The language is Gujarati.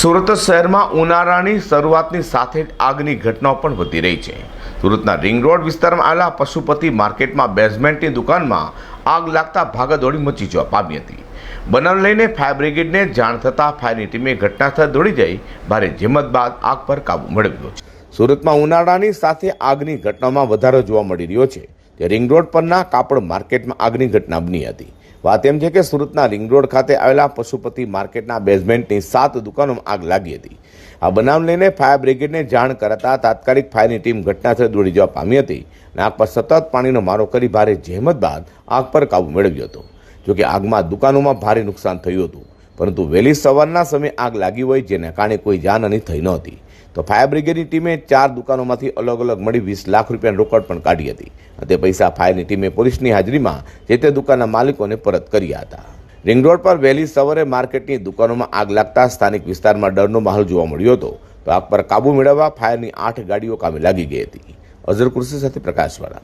સુરત શહેરમાં ઉનાળાની શરૂઆતની સાથે જ આગની ઘટનાઓ પણ વધી રહી છે. સુરતના રિંગ રોડ વિસ્તારમાં આવેલા પશુપતિ માર્કેટમાં બેઝમેન્ટની દુકાનમાં આગ લાગતા ભાગદોડી મચી જવા પામી હતી. બનાવ લઈને ફાયર બ્રિગેડને જાણ થતાં ફાયરની ટીમે ઘટનાસ્થળે દોડી જઈ ભારે જેમત બાદ આગ પર કાબુ મેળવ્યો છે. સુરતમાં ઉનાળાની સાથે આગની ઘટનામાં વધારો જોવા મળી રહ્યો છે. તે રિંગ રોડ પરના કાપડ માર્કેટમાં આગની ઘટના બની હતી. વાત એમ છે કે સુરતના રિંગ રોડ ખાતે આવેલા પશુપતિ માર્કેટના બેઝમેન્ટની સાત દુકાનોમાં આગ લાગી હતી. આ બનાવ લઈને ફાયર બ્રિગેડને જાણ કરાતા તાત્કાલિક ફાયરની ટીમ ઘટનાસ્થળે દોડી જવા પામી હતી અને આગ પર સતત પાણીનો મારો કરી ભારે જહેમત બાદ આગ પર કાબુ મેળવ્યો હતો. જોકે આગમાં દુકાનોમાં ભારે નુકસાન થયું હતું. પરંતુ વહેલી સવારના સમયે આગ લાગી હોય જેના કારણે કોઈ જાનહાની થઈ નહોતી. તો ફાયર બ્રિગેડની ટીમે ચાર દુકાનોમાંથી અલગ અલગ મળી વીસ લાખ રૂપિયાની રોકડ પણ કાઢી હતી અને તે પૈસા ફાયરની ટીમે પોલીસની હાજરીમાં જે તે દુકાનના માલિકોને પરત કર્યા હતા. રિંગ રોડ પર વહેલી સવારે માર્કેટની દુકાનોમાં આગ લાગતા સ્થાનિક વિસ્તારમાં ડરનો માહોલ જોવા મળ્યો હતો. તો આગ પર કાબુ મેળવવા ફાયરની આઠ ગાડીઓ કામે લાગી ગઈ હતી. અઝર કુર્સી સાથે પ્રકાશવાળા.